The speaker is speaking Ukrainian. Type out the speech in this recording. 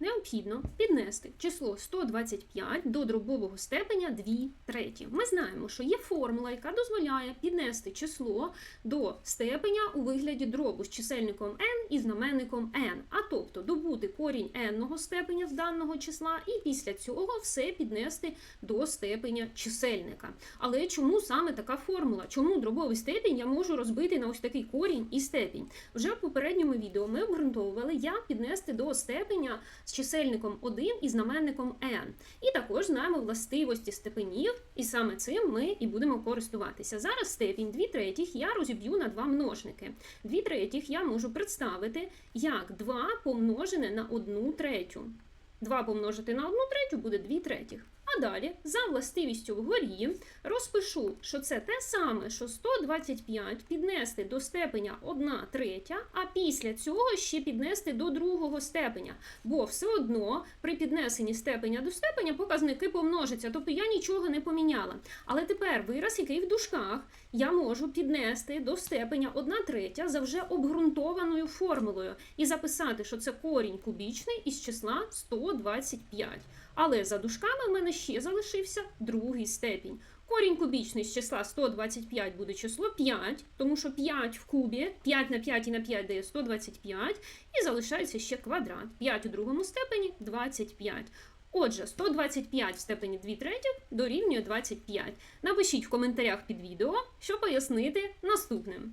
необхідно піднести число 125 до дробового степеня 2 треті. Ми знаємо, що є формула, яка дозволяє піднести число до степеня у вигляді дробу з чисельником n і знаменником n, а тобто добути корінь n степеня з даного числа і після цього все піднести до степеня чисельника. Але чому саме така формула? Чому дробовий степінь я можу розбити на ось такий корінь і степінь? Вже в попередньому відео ми обґрунтовували, як піднести до степеня з чисельником 1 і знаменником n. І також знаємо властивості степенів, і саме цим ми і будемо користуватися. Зараз степінь 2 третіх я розіб'ю на два множники. 2 третіх я можу представити як 2 помножене на 1 третю. 2 помножити на 1 третю буде 2 третіх. А далі, за властивістю вгорі, розпишу, що це те саме, що 125 піднести до степеня 1 третя, а після цього ще піднести до другого степеня. Бо все одно при піднесенні степеня до степеня показники помножаться, тобто я нічого не поміняла. Але тепер вираз, який в дужках, я можу піднести до степеня 1 третя за вже обґрунтованою формулою і записати, що це корінь кубічний із числа 125. Але за дужками в мене ще залишився другий степінь. Корінь кубічний з числа 125 буде число 5, тому що 5 в кубі, 5 на 5 і на 5 дає 125, і залишається ще квадрат. 5 у другому степені 25. Отже, 125 в степені 2 третіх дорівнює 25. Напишіть в коментарях під відео, що пояснити наступним.